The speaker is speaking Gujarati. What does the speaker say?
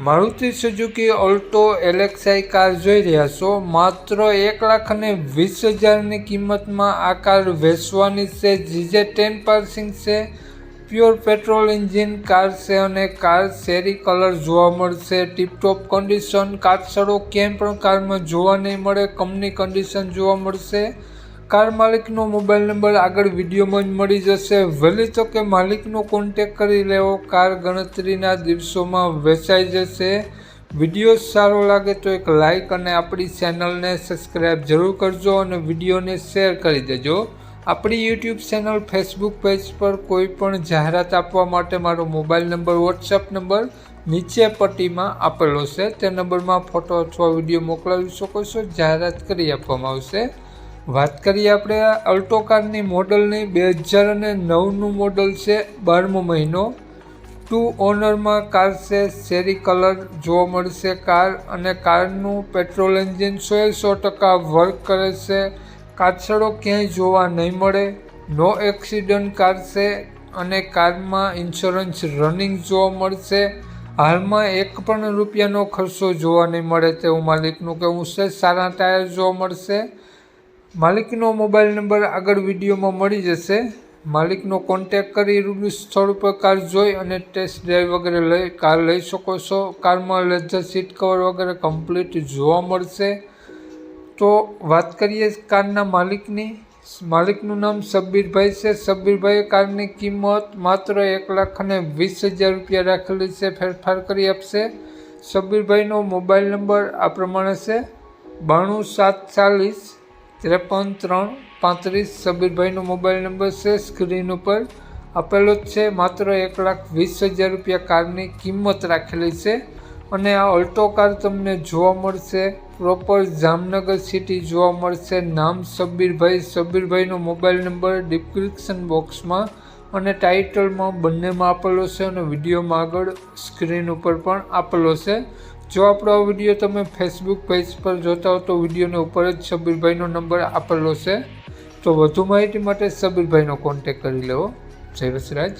Maruti Suzuki Alto LXi car જોઈ રહ્યા છો. માત્ર એક લાખ અને વીસ હજારની કિંમતમાં આ કાર વેચવાની છે. જીજે ટેન પાર્સિંગ છે. પ્યોર પેટ્રોલ એન્જિન કાર છે અને કાર શેરી કલર જોવા મળશે. ટીપટોપ કન્ડિશન કાચસડો ક્યાંય પણ કારમાં જોવા નહીં મળે. કંપની કન્ડિશન જોવા મળશે. કાર માલિકનો મોબાઈલ નંબર આગળ વિડીયોમાં જ મળી જશે. વહેલી તકે માલિકનો કોન્ટેક કરી લેવો. કાર ગણતરીના દિવસોમાં વેચાઈ જશે. વીડિયો સારો લાગે તો એક લાઈક અને આપણી ચેનલને સબસ્ક્રાઈબ જરૂર કરજો અને વિડીયોને શેર કરી દેજો. આપણી યુટ્યુબ ચેનલ ફેસબુક પેજ પર કોઈ પણ જાહેરાત આપવા માટે મારો મોબાઈલ નંબર વોટ્સઅપ નંબર નીચે પટ્ટીમાં આપેલો છે. તે નંબરમાં ફોટો અથવા વીડિયો મોકલાવી શકો છો. જાહેરાત કરી આપવામાં આવશે. વાત કરીએ આપણે અલ્ટો કારની મોડલની. બે હજાર અને નવનું મોડલ છે બારમો મહિનો. ટુ ઓનરમાં કાર છે, શેરી કલર જોવા મળશે કાર અને કારનું પેટ્રોલ એન્જિન સો એ સો ટકા વર્ક કરે છે. કાચડો ક્યાંય જોવા નહીં મળે. નો એક્સિડન્ટ કાર છે અને કારમાં ઇન્સ્યોરન્સ રનિંગ જોવા મળશે. હાલમાં એક પણ રૂપિયાનો ખર્ચો જોવા નહીં મળે તેવું માલિકનું કહેવું છે. સારા ટાયર જોવા મળશે. માલિકનો મોબાઈલ નંબર આગળ વિડીયોમાં મળી જશે. માલિકનો કોન્ટેક કરી રૂબરૂ સ્થળ ઉપર કાર જોઈ અને ટેસ્ટ ડ્રાઈવ વગેરે લઈ કાર લઈ શકો છો. કારમાં લેધર સીટ કવર વગેરે કમ્પ્લીટ જોવા મળશે. તો વાત કરીએ કારના માલિકની. માલિકનું નામ સબ્બીરભાઈ છે. સબ્બીરભાઈએ કારની કિંમત માત્ર એક લાખ અને વીસ હજાર રૂપિયા રાખેલી છે. ફેરફાર કરી આપશે. સબ્બીરભાઈનો મોબાઈલ નંબર આ પ્રમાણે છે. બાણું સાત ચાલીસ ત્રેપન ત્રણ પાંત્રીસ સબીરભાઈનો મોબાઈલ નંબર છે, સ્ક્રીન ઉપર. આપેલો જ છે, માત્ર એક લાખ વીસ હજાર રૂપિયા કારની કિંમત રાખેલી છે. અને આ ઓલ્ટો કાર તમને જોવા મળશે, પ્રોપર જામનગર સિટી જોવા મળશે. નામ સબીરભાઈ, સબીરભાઈનો મોબાઈલ નંબર ડિસ્ક્રિપ્શન બોક્સમાં અને ટાઇટલમાં બંનેમાં આપેલો છે અને વિડીયોમાં આગળ સ્ક્રીન ઉપર પણ આપેલો છે. જો આપણો આ વીડિયો તમે ફેસબુક પેજ પર જોતા હો તો વિડીયોને ઉપર જ સબીરભાઈનો નંબર આપેલો છે. તો વધુ માહિતી માટે સબીરભાઈનો કોન્ટેક કરી લેવો. જય વસરાજ.